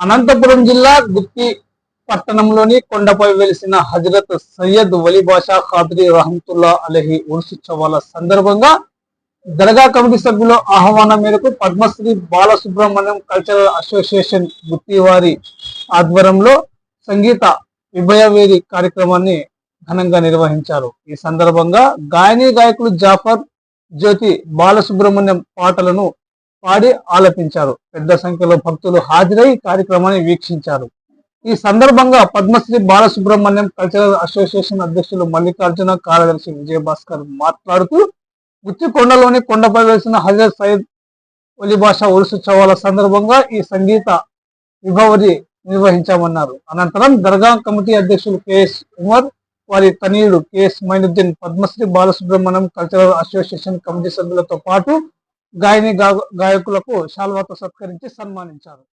అనంతపురం జిల్లా గుత్తి పట్టణంలోని కొండపై వెలిసిన హజరత్ సయ్యద్ వలి బాషా ఖాద్రి రహమతుల్లా అలహి ఉరుసుత్సవాల సందర్భంగా దర్గా కమిటీ సభ్యుల ఆహ్వానం మేరకు పద్మశ్రీ బాలసుబ్రహ్మణ్యం కల్చరల్ అసోసియేషన్ గుత్తి వారి ఆధ్వర్యంలో సంగీత విభయవేది కార్యక్రమాన్ని ఘనంగా నిర్వహించారు. ఈ సందర్భంగా గాయని గాయకులు జాఫర్ జ్యోతి బాలసుబ్రహ్మణ్యం పాటలను పాడి ఆలపించారు. పెద్ద సంఖ్యలో భక్తులు హాజరై కార్యక్రమాన్ని వీక్షించారు. ఈ సందర్భంగా పద్మశ్రీ బాలసుబ్రహ్మణ్యం కల్చరల్ అసోసియేషన్ అధ్యక్షులు మల్లికార్జున కార్యదర్శి విజయభాస్కర్ మాట్లాడుతూ ఉచ్చికొండలోని కొండపై వేసిన హజరత్ సయ్యద్ ఒలి భాష ఉత్సవాల సందర్భంగా ఈ సంగీత విభవరి నిర్వహించామన్నారు. అనంతరం దర్గా కమిటీ అధ్యక్షులు కెఎస్ ఉమర్ వారి తనయుడు KS Moinuddin Padmashri Balasubrahmanyam cultural association committee సభ్యులతో పాటు గాయని గా- గాయకులకు శాల్వాతో సత్కరించి సన్మానించారు.